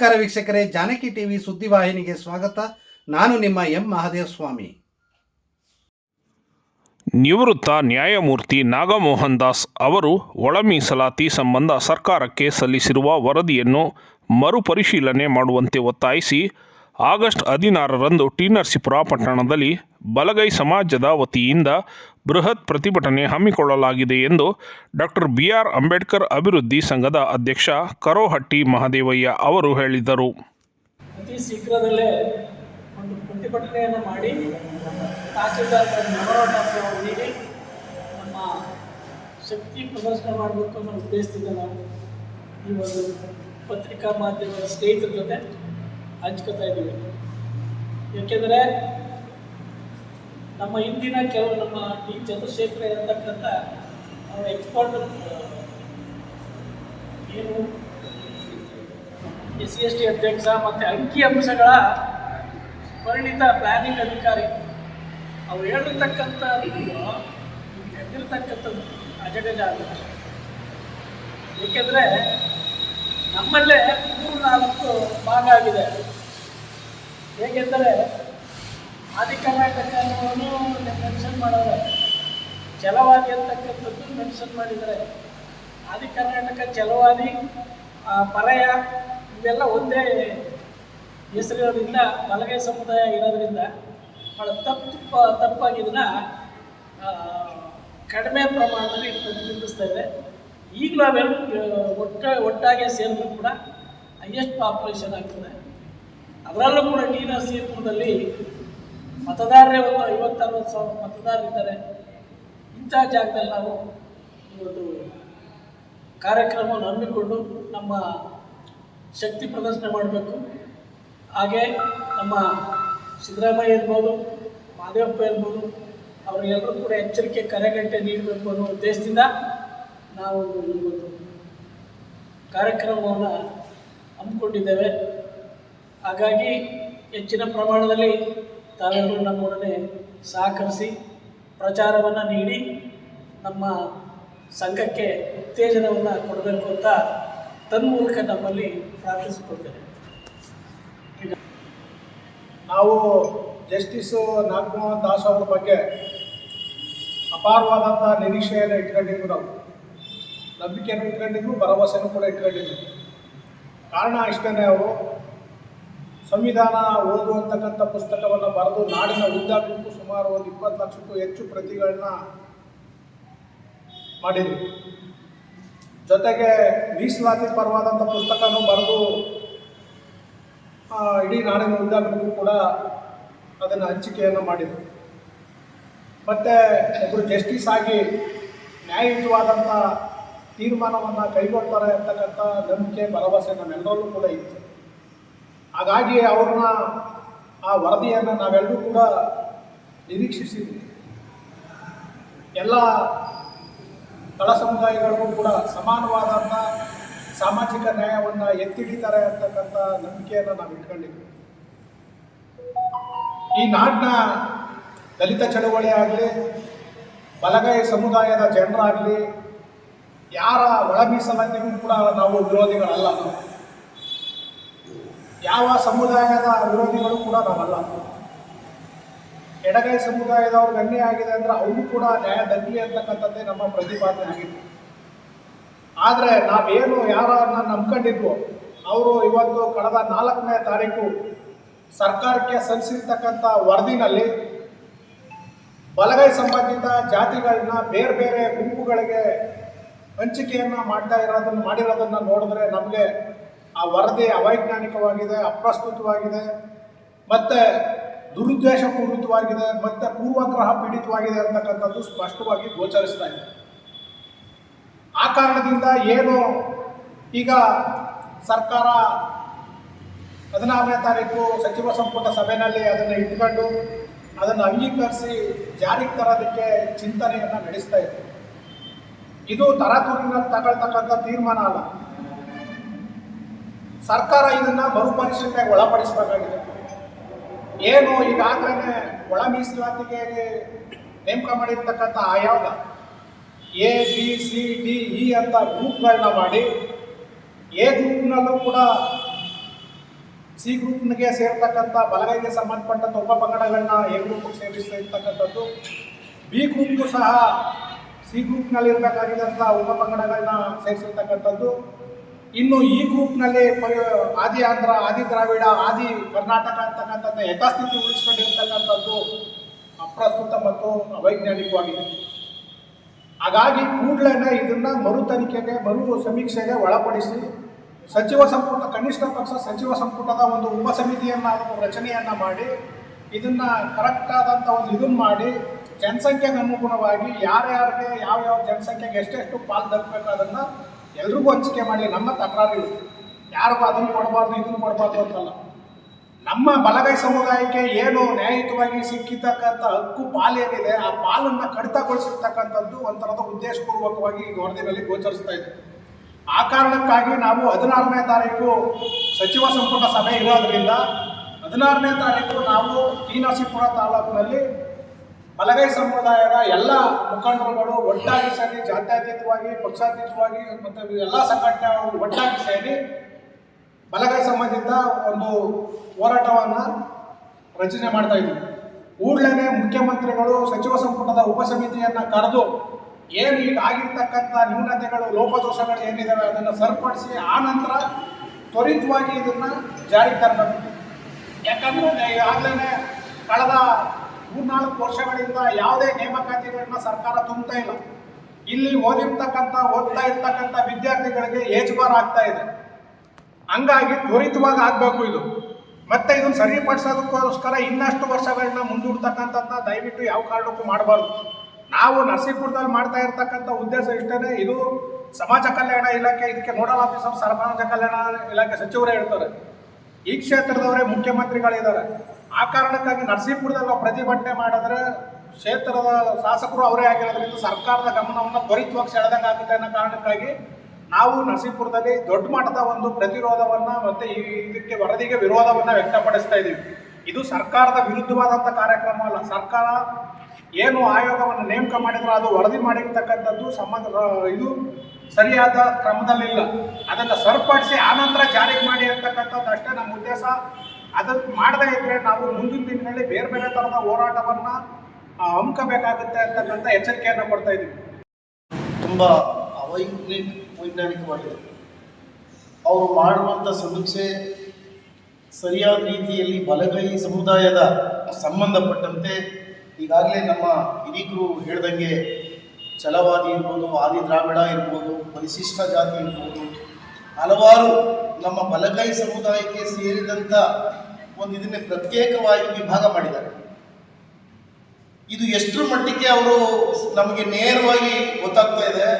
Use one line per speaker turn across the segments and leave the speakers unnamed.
ನಮಸ್ಕಾರ ವೀಕ್ಷಕರೇ, ಜಾನಕಿ ಟಿವಿ ಸುದ್ದಿವಾಹಿನಿಗೆ ಸ್ವಾಗತ. ನಾನು ನಿಮ್ಮ ಎಂ ಮಹಾದೇವ ಸ್ವಾಮಿ
ನಿವೃತ್ತ ನ್ಯಾಯಮೂರ್ತಿ ನಾಗಮೋಹನ್ ದಾಸ್ ಅವರು ಒಳ ಮೀಸಲಾತಿ ಸಂಬಂಧ ಸರ್ಕಾರಕ್ಕೆ ಸಲ್ಲಿಸಿರುವ ವರದಿಯನ್ನು ಮರುಪರಿಶೀಲನೆ ಮಾಡುವಂತೆ ಒತ್ತಾಯಿಸಿ, ಆಗಸ್ಟ್ ಹದಿನಾರರಂದು ಟಿ ನರಸೀಪುರ ಪಟ್ಟಣದಲ್ಲಿ ಬಲಗೈ ಸಮಾಜದ ವತಿಯಿಂದ ಬೃಹತ್ ಪ್ರತಿಭಟನೆ ಹಮ್ಮಿಕೊಳ್ಳಲಾಗಿದೆ ಎಂದು ಡಾಕ್ಟರ್ ಬಿಆರ್ ಅಂಬೇಡ್ಕರ್ ಅಭಿವೃದ್ಧಿ ಸಂಘದ ಅಧ್ಯಕ್ಷ ಕರೋಹಟ್ಟಿ ಮಹದೇವಯ್ಯ ಅವರು ಹೇಳಿದರು.
ಅತಿ ಶೀಘ್ರದಲ್ಲೇ ಒಂದು ಪ್ರತಿಭಟನೆಯನ್ನು ಮಾಡಿ ತಹಸೀಲ್ದಾರ್ ನಮ್ಮ ಶಕ್ತಿ ಪ್ರದರ್ಶನ ಮಾಡಬೇಕು ಅನ್ನೋ ಉದ್ದೇಶದಿಂದ ನಾವು ಈ ಒಂದು ಪತ್ರಿಕಾ ಮಾಧ್ಯಮದ ಸ್ನೇಹಿತರ ಜೊತೆ ಹಂಚ್ಕೋತಾ ಇದ್ದೀವಿ. ಏಕೆಂದರೆ ನಮ್ಮ ಹಿಂದಿನ ಕೆಲವು ನಮ್ಮ ಡಿ ಚಂದ್ರಶೇಖರ ಇರತಕ್ಕಂಥ, ಅವರ ಎಕ್ಸ್ಪರ್ಟ್ ಏನು, ಎಸ್ ಸಿ ಎಸ್ ಟಿ ಅಧ್ಯಕ್ಷ ಮತ್ತು ಅಂಕಿ ಅಂಶಗಳ ಪರಿಣಿತ ಪ್ಲಾನಿಂಗ್ ಅಧಿಕಾರಿ. ಅವ್ರು ಹೇಳಿರ್ತಕ್ಕಂಥ ಎದ್ದಿರ್ತಕ್ಕಂಥದ್ದು ಅಜಗಜ ಏಕೆಂದರೆ ನಮ್ಮಲ್ಲೇ ಮೂರು ನಾಲ್ಕು ಭಾಗ ಆಗಿದೆ. ಹೇಗೆಂದರೆ ಆದಿ ಕರ್ನಾಟಕವನ್ನು ಮೆನ್ಷನ್ ಮಾಡೋರು ಛಲವಾದಿ ಅಂತಕ್ಕಂಥದ್ದು ಮೆನ್ಷನ್ ಮಾಡಿದ್ದಾರೆ. ಆದಿ ಕರ್ನಾಟಕ ಛಲವಾದಿ ಪರಯ, ಇವೆಲ್ಲ ಒಂದೇ ಹೆಸರಿರೋದ್ರಿಂದ ಬಲಗೈ ಸಮುದಾಯ ಇರೋದ್ರಿಂದ ಭಾಳ ತಪ್ಪು ತಪ್ಪಾಗಿದ್ದನ್ನ ಕಡಿಮೆ ಪ್ರಮಾಣದಲ್ಲಿ ಪ್ರತಿಬಿಂಬಿಸ್ತಾ ಇದೆ. ಈಗಲೂ ನಾವೆಲ್ಲ ಒಟ್ಟ, ಒಟ್ಟಾಗಿ ಸೇರಿದ್ರು ಕೂಡ ಹೈಯೆಸ್ಟ್ ಪಾಪ್ಯುಲೇಷನ್ ಆಗ್ತದೆ. ಅದರಲ್ಲೂ ಕೂಡ ಟಿ ನರಸೀಪುರದಲ್ಲಿ ಮತದಾರರೇ ಒಂದು ಐವತ್ತರವತ್ತು ಸಾವಿರ ಮತದಾರರಿದ್ದಾರೆ ಇಂಥ ಜಾಗದಲ್ಲಿ ನಾವು ಈ ಒಂದು ಕಾರ್ಯಕ್ರಮವನ್ನು ಹಮ್ಮಿಕೊಂಡು ನಮ್ಮ ಶಕ್ತಿ ಪ್ರದರ್ಶನ ಮಾಡಬೇಕು. ಹಾಗೆ ನಮ್ಮ ಸಿದ್ದರಾಮಯ್ಯ ಇರ್ಬೋದು, ಮಾದೇವಪ್ಪ ಇರ್ಬೋದು, ಅವರಿಗೆಲ್ಲರೂ ಕೂಡ ಎಚ್ಚರಿಕೆ ಕರೆಗಂಟೆ ನೀಡಬೇಕು ಅನ್ನೋ ಉದ್ದೇಶದಿಂದ ನಾವು ಈ ಒಂದು ಕಾರ್ಯಕ್ರಮವನ್ನು ಹಮ್ಮಿಕೊಂಡಿದ್ದೇವೆ. ಹಾಗಾಗಿ ಹೆಚ್ಚಿನ ಪ್ರಮಾಣದಲ್ಲಿ ತಾವೆಲ್ಲರೂ ನಮ್ಮೊಡನೆ ಸಹಕರಿಸಿ ಪ್ರಚಾರವನ್ನು ನೀಡಿ ನಮ್ಮ ಸಂಘಕ್ಕೆ ಉತ್ತೇಜನವನ್ನು ಕೊಡಬೇಕು ಅಂತ ತನ್ಮೂಲಕ ನಮ್ಮಲ್ಲಿ ಪ್ರಾರ್ಥಿಸಿಕೊಳ್ತೇನೆ.
ನಾವು ಜಸ್ಟಿಸು ನಾಗಮೋಹನ್ ದಾಸ್ ಅವ್ರ ಬಗ್ಗೆ ಅಪಾರವಾದಂಥ ನಿರೀಕ್ಷೆಯನ್ನು ಇಟ್ಕೊಂಡಿದ್ವು ನಾವು. ನಂಬಿಕೆಯನ್ನು ಇಟ್ಕೊಂಡಿದ್ವು ಭರವಸೆಯನ್ನು ಕೂಡ ಇಟ್ಕೊಂಡಿದ್ವು. ಕಾರಣ ಇಷ್ಟನೇ ಅವರು. ಸಂವಿಧಾನ ಓದುವಂತಕ್ಕಂಥ ಪುಸ್ತಕವನ್ನು ಬರೆದು ನಾಡಿನ ಉದ್ದಾಗಕ್ಕೂ ಸುಮಾರು ಒಂದು ಇಪ್ಪತ್ತು ಲಕ್ಷಕ್ಕೂ ಹೆಚ್ಚು ಪ್ರತಿಗಳನ್ನ ಮಾಡಿದರು. ಜೊತೆಗೆ ಮೀಸಲಾತಿ ಪರವಾದಂಥ ಪುಸ್ತಕನೂ ಬರೆದು ಇಡೀ ನಾಡಿನ ಉದ್ದಾಗಕ್ಕೂ ಕೂಡ ಅದನ್ನು ಹಂಚಿಕೆಯನ್ನು ಮಾಡಿದರು. ಮತ್ತು ಒಬ್ಬರು ಜಸ್ಟಿಸ್ ಆಗಿ ನ್ಯಾಯಯುತವಾದಂಥ ತೀರ್ಮಾನವನ್ನು ಕೈಗೊಳ್ತಾರೆ ಅಂತಕ್ಕಂಥ ನಂಬಿಕೆ, ಭರವಸೆ ನಮ್ಮೆಲ್ಲರಲ್ಲೂ ಕೂಡ ಇತ್ತು. ಹಾಗಾಗಿ ಅವ್ರನ್ನ ಆ ವರದಿಯನ್ನು ನಾವೆಲ್ಲರೂ ಕೂಡ ನಿರೀಕ್ಷಿಸಿದ್ವಿ. ಎಲ್ಲ ತಳ ಸಮುದಾಯಗಳಿಗೂ ಕೂಡ ಸಮಾನವಾದಂಥ ಸಾಮಾಜಿಕ ನ್ಯಾಯವನ್ನು ಎತ್ತಿಡಿತಾರೆ ಅಂತಕ್ಕಂಥ ನಂಬಿಕೆಯನ್ನು ನಾವು ಇಟ್ಕೊಂಡಿದ್ವಿ. ಈ ನಾಡಿನ ದಲಿತ ಚಳುವಳಿ ಆಗಲಿ, ಬಲಗೈ ಸಮುದಾಯದ ಜನರಾಗಲಿ, ಯಾರ ಒಳ ಕೂಡ ನಾವು ವಿರೋಧಿಗಳಲ್ಲ ಯಾವ ಸಮುದಾಯದ ವಿರೋಧಿಗಳು ಕೂಡ ನಾವಲ್ಲ. ಎಡಗೈ ಸಮುದಾಯದವ್ರಿಗೆ ಅನ್ಯಾಯ ಆಗಿದೆ ಅಂದರೆ ಅವರು ಕೂಡ ನ್ಯಾಯ ದಕ್ಕಲಿ ಅಂತಕ್ಕಂಥದ್ದೇ ನಮ್ಮ ಪ್ರತಿಪಾದನೆ ಆಗಿದೆ ಆದರೆ ನಾವೇನು ಯಾರನ್ನ ನಂಬ್ಕೊಂಡಿದ್ವೋ, ಅವರು ಇವತ್ತು ಕಳೆದ ನಾಲ್ಕನೇ ತಾರೀಕು ಸರ್ಕಾರಕ್ಕೆ ಸಲ್ಲಿಸಿರ್ತಕ್ಕಂಥ ವರದಿನಲ್ಲಿ ಬಲಗೈ ಸಂಬಂಧಿತ ಜಾತಿಗಳನ್ನ ಬೇರೆ ಬೇರೆ ಗುಂಪುಗಳಿಗೆ ಹಂಚಿಕೆಯನ್ನು ಮಾಡ್ತಾ ಇರೋದನ್ನು ಮಾಡಿರೋದನ್ನು ನೋಡಿದ್ರೆ ನಮಗೆ ಆ ವರದಿ ಅವೈಜ್ಞಾನಿಕವಾಗಿದೆ, ಅಪ್ರಸ್ತುತವಾಗಿದೆ, ಮತ್ತು ದುರುದ್ದೇಶಪೂರಿತವಾಗಿದೆ, ಮತ್ತು ಪೂರ್ವಗ್ರಹ ಪೀಡಿತವಾಗಿದೆ ಅಂತಕ್ಕಂಥದ್ದು ಸ್ಪಷ್ಟವಾಗಿ ಗೋಚರಿಸ್ತಾ ಇದೆ. ಆ ಕಾರಣದಿಂದ ಏನು ಈಗ ಸರ್ಕಾರ ಹದಿನಾರನೇ ತಾರೀಕು ಸಚಿವ ಸಂಪುಟ ಸಭೆಯಲ್ಲಿ ಅದನ್ನು ಇಟ್ಕೊಂಡು ಅದನ್ನು ಅಂಗೀಕರಿಸಿ ಜಾರಿಗೆ ತರೋದಕ್ಕೆ ಚಿಂತನೆಯನ್ನು ನಡೆಸ್ತಾ ಇದೆ. ಇದು ತರಾತೂರಿನಲ್ಲಿ ತಗೊಳ್ತಕ್ಕಂಥ ತೀರ್ಮಾನ ಅಲ್ಲ. ಸರ್ಕಾರ ಇದನ್ನು ಮರುಪರಿಶೀಲನೆಗೆ ಒಳಪಡಿಸಬೇಕಾಗಿದೆ. ಏನು ಈಗಾಗಲೇ ಒಳ ಮೀಸಲಾತಿಗೆ ನೇಮಕ ಮಾಡಿರ್ತಕ್ಕಂಥ ಆಯೋಗ A, B, C, D, E ಅಂತ ಗ್ರೂಪ್ಗಳನ್ನ ಮಾಡಿ, ಎ ಗ್ರೂಪ್ನಲ್ಲೂ ಕೂಡ ಸಿ ಗ್ರೂಪ್ನಿಗೆ ಸೇರ್ತಕ್ಕಂಥ ಬಲಗೈಗೆ ಸಂಬಂಧಪಟ್ಟಂಥ ಉಪಪಂಗಡಗಳನ್ನ ಎ ಗ್ರೂಪ್ಗೆ ಸೇರಿಸ್ತಾ ಇರ್ತಕ್ಕಂಥದ್ದು. ಬಿ ಗ್ರೂಪ್ಗೂ ಸಹ ಸಿ ಗ್ರೂಪ್ನಲ್ಲಿ ಇರಬೇಕಾಗಿದ್ದಂಥ ಉಪಪಂಗಡಗಳನ್ನ ಸೇರಿಸಿರ್ತಕ್ಕಂಥದ್ದು. ಇನ್ನು ಈ ಗ್ರೂಪ್ನಲ್ಲಿ ಪರಿ ಆದಿ ಆಂಧ್ರ ಆದಿ ದ್ರಾವಿಡ, ಆದಿ ಕರ್ನಾಟಕ ಅಂತಕ್ಕಂಥದ್ದು ಯಥಾಸ್ಥಿತಿ ಉಳಿಸ್ಕೊಂಡಿರ್ತಕ್ಕಂಥದ್ದು ಅಪ್ರಸ್ತುತ ಮತ್ತು ಅವೈಜ್ಞಾನಿಕವಾಗಿದೆ. ಹಾಗಾಗಿ ಕೂಡಲೇ ಇದನ್ನ ಮರು ತನಿಖೆಗೆ, ಮರು ಸಮೀಕ್ಷೆಗೆ ಒಳಪಡಿಸಿ ಸಚಿವ ಸಂಪುಟ, ಕನಿಷ್ಠ ಪಕ್ಷ ಸಚಿವ ಸಂಪುಟದ ಒಂದು ಉಪ ಸಮಿತಿಯನ್ನು ರಚನೆಯನ್ನು ಮಾಡಿ, ಇದನ್ನ ಕರೆಕ್ಟ್ ಆದಂಥ ಒಂದು ಇದನ್ನ ಮಾಡಿ, ಜನಸಂಖ್ಯೆಗೆ ಅನುಗುಣವಾಗಿ ಯಾರ್ಯಾರಿಗೆ ಯಾವ ಯಾವ ಜನಸಂಖ್ಯೆಗೆ ಎಷ್ಟೆಷ್ಟು ಪಾಲು ತಲುಪಬೇಕು ಅದನ್ನು ಎಲ್ರಿಗೂ ಹಂಚಿಕೆ ಮಾಡಲಿ, ನಮ್ಮ ತಕರಾರು ಯಾರು ಯಾರಿಗೂ ಅದನ್ನು ಕೊಡಬಾರ್ದು, ಇದನ್ನು ಕೊಡಬಾರ್ದು ಅಂತಲ್ಲ. ನಮ್ಮ ಬಲಗೈ ಸಮುದಾಯಕ್ಕೆ ಏನು ನ್ಯಾಯಯುತವಾಗಿ ಸಿಕ್ಕಿರ್ತಕ್ಕಂಥ ಹಕ್ಕು ಪಾಲೇನಿದೆ ಆ ಪಾಲನ್ನು ಕಡಿತಗೊಳಿಸಿರ್ತಕ್ಕಂಥದ್ದು ಒಂಥರದ ಉದ್ದೇಶಪೂರ್ವಕವಾಗಿ ಈ ವರದಿನಲ್ಲಿ ಗೋಚರಿಸ್ತಾ ಇದೆ. ಆ ಕಾರಣಕ್ಕಾಗಿ ನಾವು ಹದಿನಾರನೇ ತಾರೀಕು ಸಚಿವ ಸಂಪುಟ ಸಭೆ ಇರೋದ್ರಿಂದ ಹದಿನಾರನೇ ತಾರೀಕು ನಾವು ಟಿ ನರಸೀಪುರ ತಾಲೂಕಿನಲ್ಲಿ ಬಲಗೈ ಸಂಪ್ರದಾಯದ ಎಲ್ಲ ಮುಖಂಡರುಗಳು ಒಟ್ಟಾಗಿ ಸೇರಿ ಜಾತ್ಯತೀತವಾಗಿ, ಪಕ್ಷಾತೀತವಾಗಿ ಮತ್ತು ಎಲ್ಲ ಸಂಘಟನೆಗಳು ಒಟ್ಟಾಗಿ ಸೇರಿ ಬಲಗೈ ಸಂಬಂಧಿತ ಒಂದು ಹೋರಾಟವನ್ನು ರಚನೆ ಮಾಡ್ತಾ ಇದ್ದೀವಿ. ಕೂಡಲೇ ಮುಖ್ಯಮಂತ್ರಿಗಳು ಸಚಿವ ಸಂಪುಟದ ಉಪಸಮಿತಿಯನ್ನು ಕರೆದು ಏನು ಈಗ ಆಗಿರ್ತಕ್ಕಂಥ ನ್ಯೂನತೆಗಳು, ಲೋಪದೋಷಗಳು ಏನಿದಾವೆ ಅದನ್ನು ಸರಿಪಡಿಸಿ ಆ ನಂತರ ತ್ವರಿತವಾಗಿ ಇದನ್ನು ಜಾರಿಗೆ ತರಬೇಕು. ಯಾಕಂದರೆ ಈಗಾಗಲೇ ಕಳೆದ ಮೂರ್ನಾಲ್ಕು ವರ್ಷಗಳಿಂದ ಯಾವುದೇ ನೇಮಕಾತಿಗಳನ್ನ ಸರ್ಕಾರ ತುಂಬುತ್ತಾ ಇಲ್ಲ. ಇಲ್ಲಿ ಓದಿರ್ತಕ್ಕಂಥ, ಓದ್ತಾ ಇರ್ತಕ್ಕಂಥ ವಿದ್ಯಾರ್ಥಿಗಳಿಗೆ ಏಜ್ಬಾರ್ ಆಗ್ತಾ ಇದೆ. ಹಂಗಾಗಿ ತ್ವರಿತವಾಗಿ ಆಗಬೇಕು ಇದು. ಮತ್ತೆ ಇದನ್ನು ಸರಿಪಡಿಸೋದಕ್ಕೋಸ್ಕರ ಇನ್ನಷ್ಟು ವರ್ಷಗಳನ್ನ ಮುಂದೂಡ್ತಕ್ಕಂಥದ್ದನ್ನ ದಯವಿಟ್ಟು ಯಾವ ಕಾರಣಕ್ಕೂ ಮಾಡಬಾರ್ದು. ನಾವು ನರಸೀಪುರದಲ್ಲಿ ಮಾಡ್ತಾ ಇರ್ತಕ್ಕಂಥ ಉದ್ದೇಶ ಇಷ್ಟೇ ಇದು ಸಮಾಜ ಕಲ್ಯಾಣ ಇಲಾಖೆ, ಇದಕ್ಕೆ ನೋಡಲ್ ಆಫೀಸರ್ ಸಮಾಜ ಕಲ್ಯಾಣ ಇಲಾಖೆ ಸಚಿವರೇ ಇರ್ತಾರೆ. ಈ ಕ್ಷೇತ್ರದವರೇ ಮುಖ್ಯಮಂತ್ರಿಗಳಿದ್ದಾರೆ. ಆ ಕಾರಣಕ್ಕಾಗಿ ನರಸೀಪುರದಲ್ಲಿ ನಾವು ಪ್ರತಿಭಟನೆ ಮಾಡಿದ್ರೆ ಕ್ಷೇತ್ರದ ಶಾಸಕರು ಅವರೇ ಆಗಿರೋದ್ರಿಂದ ಸರ್ಕಾರದ ಗಮನವನ್ನು ತ್ವರಿತವಾಗಿ ಸೆಳೆದಂಗೆ ಆಗುತ್ತೆ ಅನ್ನೋ ಕಾರಣಕ್ಕಾಗಿ ನಾವು ನರಸೀಪುರದಲ್ಲಿ ದೊಡ್ಡ ಮಟ್ಟದ ಒಂದು ಪ್ರತಿರೋಧವನ್ನ ಮತ್ತೆ ಇದಕ್ಕೆ ವರದಿಗೆ ವಿರೋಧವನ್ನ ವ್ಯಕ್ತಪಡಿಸ್ತಾ ಇದ್ದೀವಿ. ಇದು ಸರ್ಕಾರದ ವಿರುದ್ಧವಾದಂಥ ಕಾರ್ಯಕ್ರಮ ಅಲ್ಲ. ಸರ್ಕಾರ ಏನು ಆಯೋಗವನ್ನು ನೇಮಕ ಮಾಡಿದ್ರೆ ಅದು ವರದಿ ಮಾಡಿರ್ತಕ್ಕಂಥದ್ದು ಸಂಬಂಧ ಇದು ಸರಿಯಾದ ಕ್ರಮದಲ್ಲಿಲ್ಲ. ಅದನ್ನು ಸರಿಪಡಿಸಿ ಆನಂತರ ಜಾರಿಗೆ ಮಾಡಿ ಅಂತಕ್ಕಂಥದ್ದು ಅಷ್ಟೇ ನಮ್ಮ ಉದ್ದೇಶ. ಅದನ್ನು ಮಾಡದೇ ಇದ್ರೆ ನಾವು ಮುಂದಿನ ದಿನಗಳಲ್ಲಿ ಬೇರೆ ಬೇರೆ ಥರದ ಹೋರಾಟವನ್ನು ಹಮ್ಮಿಕಬೇಕಾಗುತ್ತೆ ಅಂತಕ್ಕಂಥ ಎಚ್ಚರಿಕೆಯನ್ನು ಕೊಡ್ತಾ ಇದ್ದೀವಿ.
ತುಂಬ ಅವೈಜ್ಞಾನಿಕ, ವೈಜ್ಞಾನಿಕವಾಗಿದೆ. ಅವರು ಮಾಡುವಂಥ ಸಮೀಕ್ಷೆ ಸರಿಯಾದ ರೀತಿಯಲ್ಲಿ ಬಲಗೈ ಸಮುದಾಯದ ಸಂಬಂಧಪಟ್ಟಂತೆ ಈಗಾಗಲೇ ನಮ್ಮ ಹಿರಿಯರು ಹೇಳ್ದಂಗೆ ಛಲವಾದಿ ಇರ್ಬೋದು, ಆದಿ ದ್ರಾವಿಡ ಇರ್ಬೋದು, ಪರಿಶಿಷ್ಟ ಜಾತಿ ಇರ್ಬೋದು, ಹಲವಾರು ನಮ್ಮ ಬಲಗೈ ಸಮುದಾಯಕ್ಕೆ ಸೇರಿದಂಥ ಒಂದು ಇದನ್ನೇ ಪ್ರತ್ಯೇಕವಾಗಿ ವಿಭಾಗ ಮಾಡಿದ್ದಾರೆ. ಇದು ಎಷ್ಟರ ಮಟ್ಟಿಗೆ ಅವರು ನಮಗೆ ನೇರವಾಗಿ ಗೊತ್ತಾಗ್ತಾ ಇದೆ.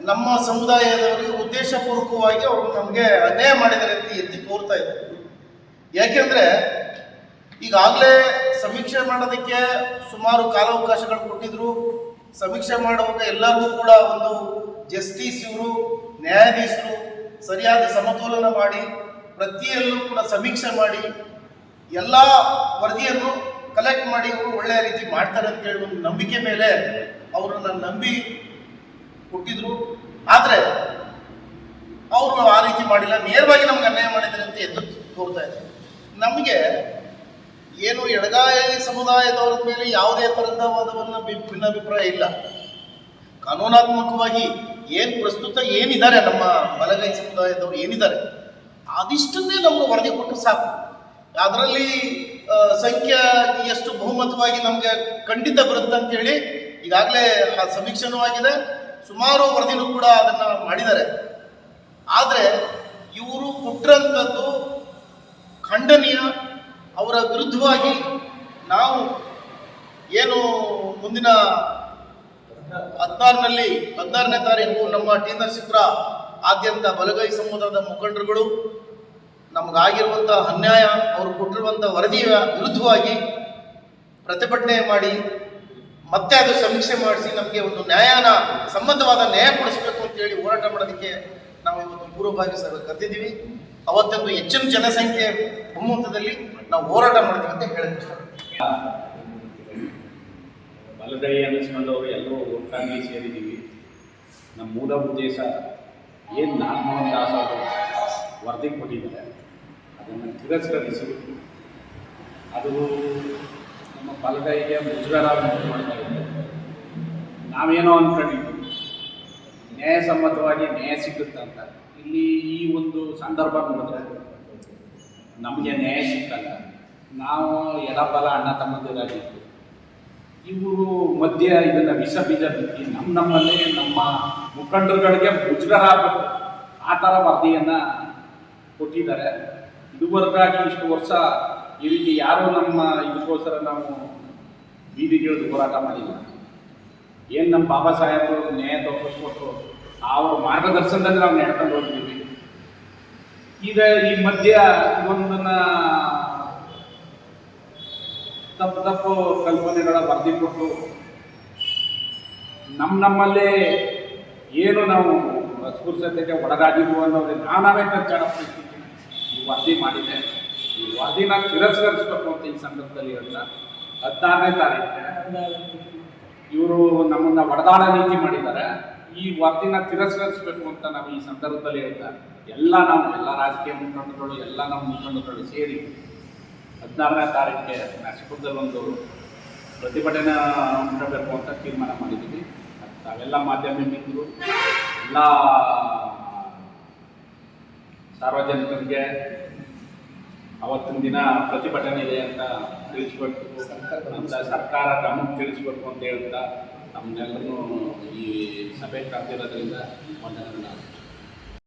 ನಮ್ಮ ಸಮುದಾಯದವರಿಗೆ ಉದ್ದೇಶಪೂರ್ವಕವಾಗಿ ಅವರು ನಮಗೆ ಅನ್ಯಾಯ ಮಾಡಿದ್ದಾರೆ ಅಂತ ಎತ್ತಿ ತೋರ್ತಾ ಇದೆ. ಯಾಕೆಂದ್ರೆ ಈಗಾಗಲೇ ಸಮೀಕ್ಷೆ ಮಾಡೋದಕ್ಕೆ ಸುಮಾರು ಕಾಲಾವಕಾಶಗಳು ಕೊಟ್ಟಿದ್ರು. ಸಮೀಕ್ಷೆ ಮಾಡುವಾಗ ಎಲ್ಲರಿಗೂ ಕೂಡ ಒಂದು ಜಸ್ಟಿಸ್ ಇವರು, ನ್ಯಾಯಾಧೀಶರು ಸರಿಯಾದ ಸಮತೋಲನ ಮಾಡಿ, ಪ್ರತಿಯಲ್ಲೂ ಕೂಡ ಸಮೀಕ್ಷೆ ಮಾಡಿ, ಎಲ್ಲ ವರದಿಯನ್ನು ಕಲೆಕ್ಟ್ ಮಾಡಿ ಅವರು ಒಳ್ಳೆಯ ರೀತಿ ಮಾಡ್ತಾರೆ ಅಂತ ಹೇಳಿ ಒಂದು ನಂಬಿಕೆ ಮೇಲೆ ಅವರನ್ನು ನಂಬಿ ಕೊಟ್ಟಿದ್ರು. ಆದರೆ ಅವರು ಆ ರೀತಿ ಮಾಡಿಲ್ಲ. ನೇರವಾಗಿ ನಮ್ಗೆ ಅನ್ಯಾಯ ಮಾಡಿದ್ದಾರೆ ಅಂತ ಎದ್ದು ತೋರ್ತಾ ಇದೆ ನಮಗೆ ಏನು ಎಡಗಾಯ ಸಮುದಾಯದವರ ಮೇಲೆ ಯಾವುದೇ ಥರದ ವಾದವನ್ನು ಭಿನ್ನಾಭಿಪ್ರಾಯ ಇಲ್ಲ. ಕಾನೂನಾತ್ಮಕವಾಗಿ ಏನು ಪ್ರಸ್ತುತ ಏನಿದ್ದಾರೆ ನಮ್ಮ ಬಲಗೈ ಸಮುದಾಯದವರು ಏನಿದ್ದಾರೆ ಅದಿಷ್ಟನ್ನೇ ನಮ್ಗೆ ವರದಿ ಕೊಟ್ಟು ಸಾಕು. ಅದರಲ್ಲಿ ಸಂಖ್ಯೆ ಎಷ್ಟು ಬಹುಮತವಾಗಿ ನಮಗೆ ಖಂಡಿತ ಬರುತ್ತೆ ಅಂತೇಳಿ ಈಗಾಗಲೇ ಆ ಸಮೀಕ್ಷೆನೂ ಆಗಿದೆ. ಸುಮಾರು ವರದಿನೂ ಕೂಡ ಅದನ್ನು ಮಾಡಿದ್ದಾರೆ. ಆದರೆ ಇವರು ಕೊಟ್ಟರಂಥದ್ದು ಖಂಡನೀಯ, ಅವರ ವಿರುದ್ಧವಾಗಿ ನಾವು ಏನು ಮುಂದಿನ ಹದಿನಾರನಲ್ಲಿ ಹದಿನಾರನೇ ತಾರೀಕು ನಮ್ಮ ಟಿ ಆದ್ಯಂತ ಬಲಗೈ ಸಮುದಾಯದ ಮುಖಂಡರುಗಳು ನಮಗಾಗಿರುವಂಥ ಅನ್ಯಾಯ, ಅವರು ಕೊಟ್ಟಿರುವಂಥ ವರದಿಯ ವಿರುದ್ಧವಾಗಿ ಪ್ರತಿಭಟನೆ ಮಾಡಿ, ಮತ್ತೆ ಅದು ಸಮೀಕ್ಷೆ ಮಾಡಿಸಿ ನಮಗೆ ಒಂದು ನ್ಯಾಯನ ಸಂಬಂಧವಾದ ನ್ಯಾಯ ಕೊಡಿಸಬೇಕು ಅಂತೇಳಿ ಹೋರಾಟ ಮಾಡೋದಕ್ಕೆ ನಾವು ಇವತ್ತು ಪೂರ್ವಭಾವಿ ಸರ್ ಕರೆದಿದ್ದೀವಿ. ಅವತ್ತೊಂದು ಹೆಚ್ಚಿನ ಜನಸಂಖ್ಯೆ ಬಹುಮತದಲ್ಲಿ ನಾವು ಹೋರಾಟ ಮಾಡ್ತೀವಿ ಅಂತ ಹೇಳಕ್ಕೆ
ಬಲಗೈ ಅನ್ನಿಸ್ಕೊಂಡವರು ಎಲ್ಲರೂ ಒಟ್ಟಾಗಿ ಸೇರಿದ್ದೀವಿ. ನಮ್ಮ ಮೂಲ ಉದ್ದೇಶ ಏನು ನಾಗಮೋಹನ್ ದಾಸ್ ಅವರು ವರದಿ ಕೊಟ್ಟಿದ್ದಾರೆ, ಅದನ್ನು ತಿರಸ್ಕರಿಸಿ. ಅದು ನಮ್ಮ ಬಲಗೈಗೆ ಮುಜುಗರ ಮಾಡ್ತಾ ನಾವೇನೋ ಅಂದ್ಕೊಂಡಿದ್ವಿ ನ್ಯಾಯಸಮ್ಮತವಾಗಿ ನ್ಯಾಯ ಸಿಗುತ್ತಂತ ಇಲ್ಲಿ ಈ ಒಂದು ಸಂದರ್ಭ ನೋಡಿದ್ರೆ ನಮಗೆ ನ್ಯಾಯ ಸಿಕ್ಕಲ್ಲ. ನಾವು ಎಡಬಲ ಅಣ್ಣ ತಮ್ಮಂದಿರಾಗಿತ್ತು ಇವರು ಮಧ್ಯ ಇದನ್ನು ವಿಷ ಬೀಜ ಬಿತ್ತಿ ನಮ್ಮ ನಮ್ಮಲ್ಲಿ ನಮ್ಮ ಮುಖಂಡರುಗಳಿಗೆ ಮುಜುಗರ ಆಗಬೇಕು. ಆ ಥರ ವರದಿಯನ್ನು ಕೊಟ್ಟಿದ್ದಾರೆ. ಇದುವರೆಗಾಗಿ ಇಷ್ಟು ವರ್ಷ ಈ ರೀತಿ ಯಾರೂ ನಮ್ಮ ಇದಕ್ಕೋಸ್ಕರ ನಾವು ಬೀದಿಗಿಳಿದು ಹೋರಾಟ ಮಾಡಿಲ್ಲ. ಏನು ನಮ್ಮ ಬಾಬಾ ಸಾಹೇಬರು ನ್ಯಾಯ ತೋರಿಸ್ಕೊಟ್ರು ಅವ್ರ ಮಾರ್ಗದರ್ಶನದಲ್ಲಿ ನಾವು ನಡ್ಕೊಂಡು ಹೋಗಿದ್ದೀವಿ ಈಗ ಈ ಮಧ್ಯ ಒಂದನ್ನ ತಪ್ಪು ತಪ್ಪು ಕಲ್ಪನೆಗಳ ವರದಿ ಕೊಟ್ಟು ನಮ್ಮ ನಮ್ಮಲ್ಲೇ ಏನು ನಾವು ಅಸ್ಪೃಶ್ಯತೆಗೆ ಒಳಗಾಗಿದ್ವು ಅನ್ನೋದು ನಾನಾವೇ ಪರಿಸ್ಥಿತಿ ಈ ವರದಿ ಮಾಡಿದೆ. ಈ ವರದಿನ ತಿರಸ್ಕರಿಸ್ಬೇಕು ಅಂತ ಈ ಸಂದರ್ಭದಲ್ಲಿ ಅಂತ ಹದಿನಾರನೇ ತಾರೀಕು ಇವರು ನಮ್ಮನ್ನ ಒಡೆದಾಡ ನೀತಿ ಮಾಡಿದ್ದಾರೆ. ಈ ವರದಿನ ತಿರಸ್ಕರಿಸ್ಬೇಕು ಅಂತ ನಾವು ಈ ಸಂದರ್ಭದಲ್ಲಿ ಅಂತ ಎಲ್ಲ ನಾವು ಎಲ್ಲ ರಾಜಕೀಯ ಮುಖಂಡರುಗಳು, ಎಲ್ಲ ನಮ್ಮ ಮುಖಂಡರುಗಳು ಸೇರಿ ಹದಿನಾರನೇ ತಾರೀಕಿಗೆ ನರಸೀಪುರದಲ್ಲಿ ಒಂದು ಪ್ರತಿಭಟನೆ ಮಾಡಬೇಕು ಅಂತ ತೀರ್ಮಾನ ಮಾಡಿದ್ದೀವಿ. ತಾವೆಲ್ಲ ಮಾಧ್ಯಮ ಮಿತ್ರರು, ಎಲ್ಲ ಸಾರ್ವಜನಿಕರಿಗೆ ಅವತ್ತಿನ ದಿನ ಪ್ರತಿಭಟನೆ ಇದೆ ಅಂತ ತಿಳಿಸ್ಬೇಕು. ಅಂತ ಸರ್ಕಾರ ಗಮನಕ್ಕೆ ತಿಳಿಸ್ಬೇಕು ಅಂತ ಹೇಳ್ತಾ ನಮ್ಮನ್ನೆಲ್ಲರೂ ಈ ಸಭೆ ಕರೆದಿರೋದ್ರಿಂದ ವಂದನೆಗಳನ್ನ